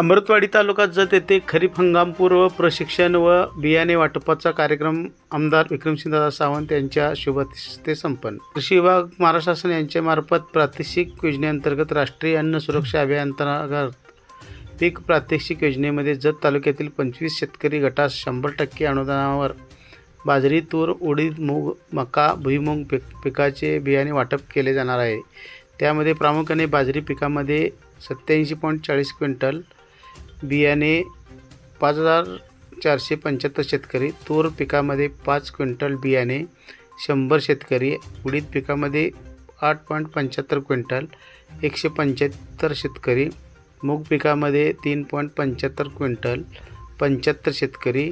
अमृतवाडी तालुका जत येथे खरीप हंगामपूर्व प्रशिक्षण व बियाणे वाटपाचा कार्यक्रम आमदार विक्रमसिंहदादा सावंत यांच्या शुभते संपन्न. कृषी विभाग महाराष्ट्र शासन यांच्यामार्फत प्रादेशिक योजनेअंतर्गत राष्ट्रीय अन्न सुरक्षा अभियानांतर्गत पीक प्रात्यक्षिक योजनेमध्ये जत तालुक्यातील पंचवीस शेतकरी गटास शंभर टक्के अनुदानावर बाजरी तूर उडीद मूग मका भुईमूग पिक पिकाचे बियाणे वाटप केले जाणार आहे. त्यामध्ये प्रामुख्याने बाजरी पिकामध्ये सत्याऐंशी पॉईंट चाळीस क्विंटल बियाणे पाच हजार चारशे पंच्याहत्तर शेतकरी तूर पिकामध्ये पाच क्विंटल बियाणे शंभर शेतकरी उडीद पिकामध्ये आठ पॉईंट पंच्याहत्तर क्विंटल एकशे पंच्याहत्तर शेतकरी मूग पिकामध्ये तीन पॉईंट पंच्याहत्तर क्विंटल पंच्याहत्तर शेतकरी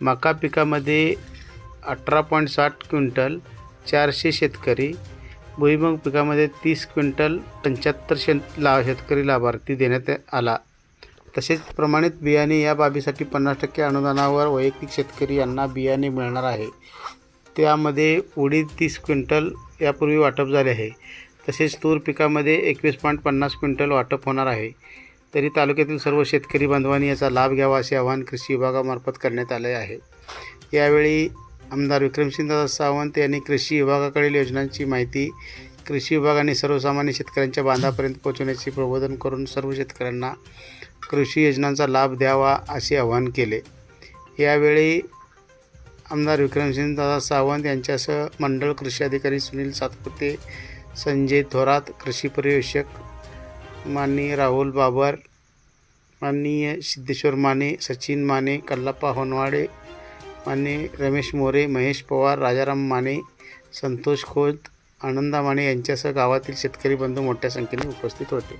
मका पिकामध्ये अठरा पॉईंट साठ क्विंटल चारशे शेतकरी भुईमूग पिकामध्ये तीस क्विंटल पंच्याहत्तर शेत ला शेतकरी लाभार्थी देण्यात आला. तसेच प्रमाणित बियाणे या बाबीसाठी पन्नास टक्के अनुदानावर वैयक्तिक शेतकरी यांना बियाणे मिळणार आहे. त्यामध्ये उडीद तीस क्विंटल यापूर्वी वाटप झाले आहे. तसेच तूर पिकामध्ये एकवीस पॉईंट पन्नास क्विंटल वाटप होणार आहे. तरी तालुक्यातील सर्व शेतकरी बांधवांनी याचा लाभ घ्यावा असे आवाहन कृषी विभागामार्फत करण्यात आले आहे. यावेळी आमदार विक्रमसिंहदादा सावंत यांनी कृषी विभागाकडील योजनांची माहिती कृषी विभागाने सर्वसामान्य शेतकऱ्यांच्या बांधापर्यंत पोहोचवण्याचे प्रबोधन करून सर्व शेतकऱ्यांना कृषी योजनांचा लाभ द्यावा असे आवाहन केले. यावेळी आमदार विक्रमसिंहदादा सावंत यांच्यासह मंडळ कृषी अधिकारी सुनील सातपुते संजय थोरात कृषी पर्यवेक्षक माननीय राहुल बाबर माननीय सिद्धेश्वर माने सचिन माने कल्लाप्पा होनवाडे माने रमेश मोरे महेश पवार राजाराम माने संतोष खोत आनंदा माने यांच्यासह गावातील शेतकरी बंधू मोठ्या संख्येने उपस्थित होते.